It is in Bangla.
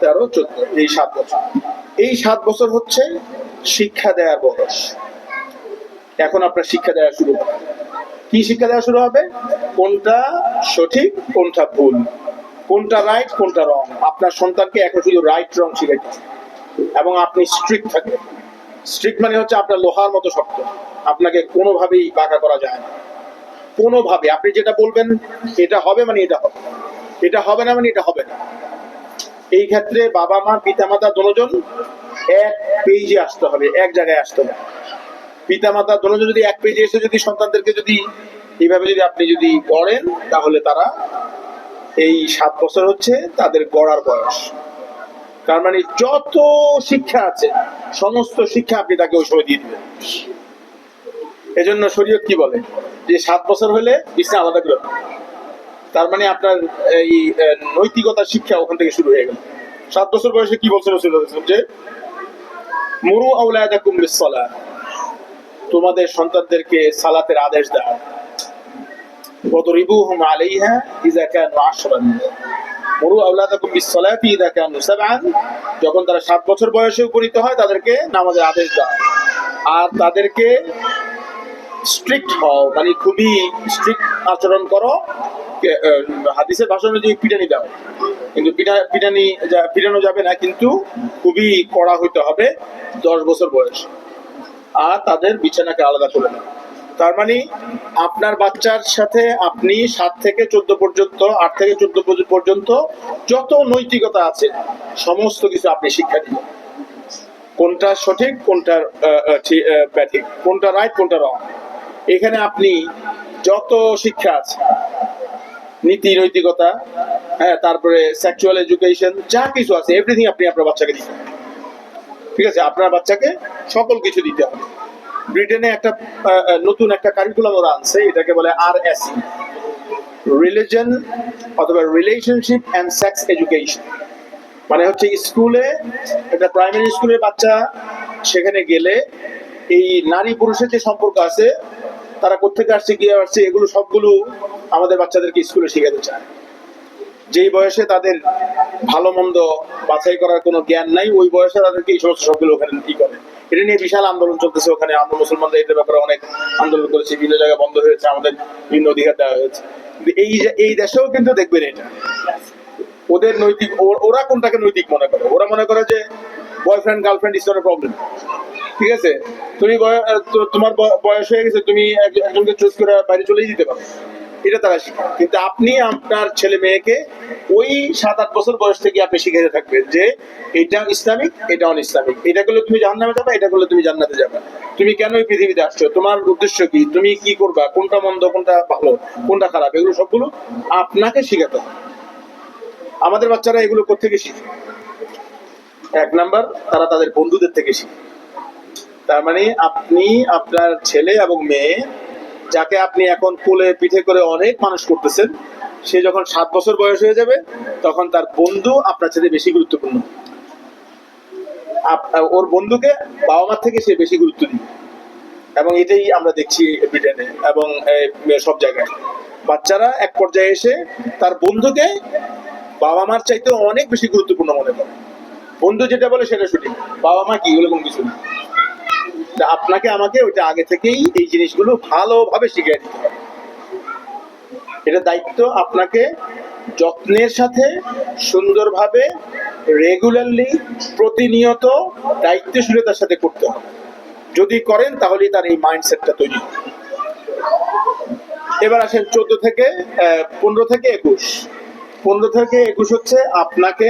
তেরো, চোদ্দ, এই সাত বছর। এই সাত বছর হচ্ছে শিক্ষা দেওয়ার বয়স এখন আপনার শিক্ষা দেওয়া শুরু হবে। কি শিক্ষা দেওয়া শুরু হবে? কোনটা সঠিক, কোনটা ভুল? কোনটা রাইট কোনটা রং আপনার সন্তানকে এখন শুধু রাইট রং শিখাইতে। এবং আপনি স্ট্রিক্ট থাকবেন। স্ট্রিক্ট মানে হচ্ছে আপনার লোহার মতো শক্ত। আপনাকে কোনোভাবেই বাঁকা করা যায় না। কোনোভাবে। আপনি যেটা বলবেন, এটা হবে মানে এটা হবে। এটা হবে না মানে এটা হবে না। এই ক্ষেত্রে বাবা মা, পিতামাতা দুজন এক পেজে আসতে হবে, এক জায়গায় আসতে হবে। পিতামাতা দুজন যদি এক পেজে এসে যদি সন্তানদেরকে যদি এইভাবে যদি আপনি যদি গড়েন, তাহলে তারা এই সাত বছর হচ্ছে তাদের গড়ার বয়স। তার মানে যত শিক্ষা আছে, সমস্ত শিক্ষা আপনি তাকে ওই সময় দিয়ে দিবেন। এজন্য শরীয়ত কি বলে? যে সাত বছর হলে বিছনা আলাদা করে। তার মানে আপনার, এই নৈতিকতার শিক্ষা ওখান থেকে শুরু হয়ে গেল। সাত বছর বয়সে কি বলছিল রাসূলুল্লাহ সাল্লাল্লাহু আলাইহি ওয়াসাল্লাম যে, মুরু তোমাদের সন্তানদেরকে সালাতের আদেশ দাও। মুরু যখন তারা বছর বয়সে উপনীত হয়, তাদেরকে নামাজের আদেশ দাও। আর তাদেরকে স্ট্রিক্ট হও মানে খুবই স্ট্রিক্ট আচরণ করো। হাদিসের ভাষা অনুযায়ী পিটানি দাও। কিন্তু পিটা- পিটানি পিটানো যাবে না কিন্তু খুবই কড়া হইতে হবে দশ বছর বয়স। আর তাদের বিছানাকে আলাদা করে দাও তার মানে আপনার বাচ্চার সাথে আপনি সাত থেকে চোদ্দ পর্যন্ত আট থেকে চোদ্দ পর্যন্ত যত নৈতিকতা আছে সমস্ত কিছু আপনি শিক্ষা দিবেন। কোনটা সঠিক কোনটা আহ, আহ, ঠিক, ব্যাঠিক কোনটা রাইট কোনটা রং। এখানে আপনি যত শিক্ষা আছে নীতি, নৈতিকতা হ্যাঁ তারপরে সেক্সুয়াল এডুকেশন যা কিছু আছে এভরিথিং আপনি আপনার বাচ্চাকে দিতে ঠিক আছে? আপনার বাচ্চাকে সকল কিছু দিতে হবে। ব্রিটেনে একটা নতুন একটা কারিকুলাম ওরা আনছে, এটাকে বলে আর এস রিলিজন অথবা রিলেশনশিপ অ্যান্ড সেক্স এডুকেশন মানে হচ্ছে স্কুলে, একটা প্রাইমারি স্কুলের বাচ্চা, সেখানে গেলে এই নারী পুরুষের যে সম্পর্ক আছে, তারা কোথেকে আসছে গিয়ে আসছে, এগুলো সবগুলো আমাদের বাচ্চাদেরকে স্কুলে শেখাতে চায়। যেই বয়সে তাদের ভালো মন্দ বাছাই করার কোনো জ্ঞান নাই, ওই বয়সে তাদেরকে এই সমস্ত সবগুলো ওখানে ই করে? এটা নিয়ে বিশাল আন্দোলন চলতেছে ওখানে। আমরা মুসলমানরা এটার ব্যাপারে অনেক আন্দোলন করেছি, বিভিন্ন জায়গায় বন্ধ হয়েছে, আমাদের বিভিন্ন অধিকার দেওয়া হয়েছে। এই এই দেশেও কিন্তু দেখবেন এটা। ওদের নৈতিক, ওরা কোনটাকে নৈতিক মনে করে? ওরা মনে করে যে বয়ফ্রেন্ড গার্লফ্রেন্ড ইজ প্রবলেম ঠিক আছে? তুমি তোমার বয়স হয়ে গেছে, তুমি এক- একজনকে চুজ করে বাইরে চলেই দিতে পারো। এটা তারা শিখে। কিন্তু আপনি আপনার ছেলে মেয়েকে ওই সাত আট বছর বয়স থেকে আপনি শিখাতে থাকবেন যে এটা ইসলামিক, এটা অন ইসলামিক এটা করলে তুমি জান্নাতে যাবে, এটা করলে তুমি জান্নাতে যাবে। তুমি কেন এই পৃথিবীতে আসছো? তোমার উদ্দেশ্য কি? তুমি কি করবা? কোনটা মন্দ, কোনটা ভালো, কোনটা খারাপ? এগুলো সবগুলো আপনাকে শিখাতে হবে। আমাদের বাচ্চারা এগুলো কোথেকে শিখে? এক নাম্বার, তারা তাদের বন্ধুদের থেকে শিখে। তার মানে আপনি, আপনার ছেলে এবং মেয়ে যাকে আপনি এখন কোলে পিঠে করে অনেক মানুষ করতেছেন, সে যখন সাত বছর বয়স হয়ে যাবে, তখন তার বন্ধু আপনার সাথে বেশি গুরুত্বপূর্ণ। ওর বন্ধুকে বাবা মার থেকে সে বেশি গুরুত্ব দিবে। এবং এটাই আমরা দেখছি ব্রিটেনে এবং সব জায়গায়। বাচ্চারা এক পর্যায়ে এসে তার বন্ধুকে বাবা মার চাইতে অনেক বেশি গুরুত্বপূর্ণ মনে করে। বন্ধু যেটা বলে সেটা সঠিক, বাবা মা কি, এরকম কিছু না। আপনাকে আমাকে ওইটা আগে থেকেই এই জিনিসগুলো ভালোভাবে শিখিয়ে দিতে হবে। এটা দায়িত্ব আপনাকে যত্নের সাথে, সুন্দরভাবে রেগুলারলি প্রতিনিয়ত দায়িত্বশীলতার সাথে করতে হবে। যদি করেন তাহলে তার এই মাইন্ডসেটটা তৈরি। এবার আসেন চোদ্দ থেকে পনেরো থেকে একুশ। পনেরো থেকে একুশ হচ্ছে আপনাকে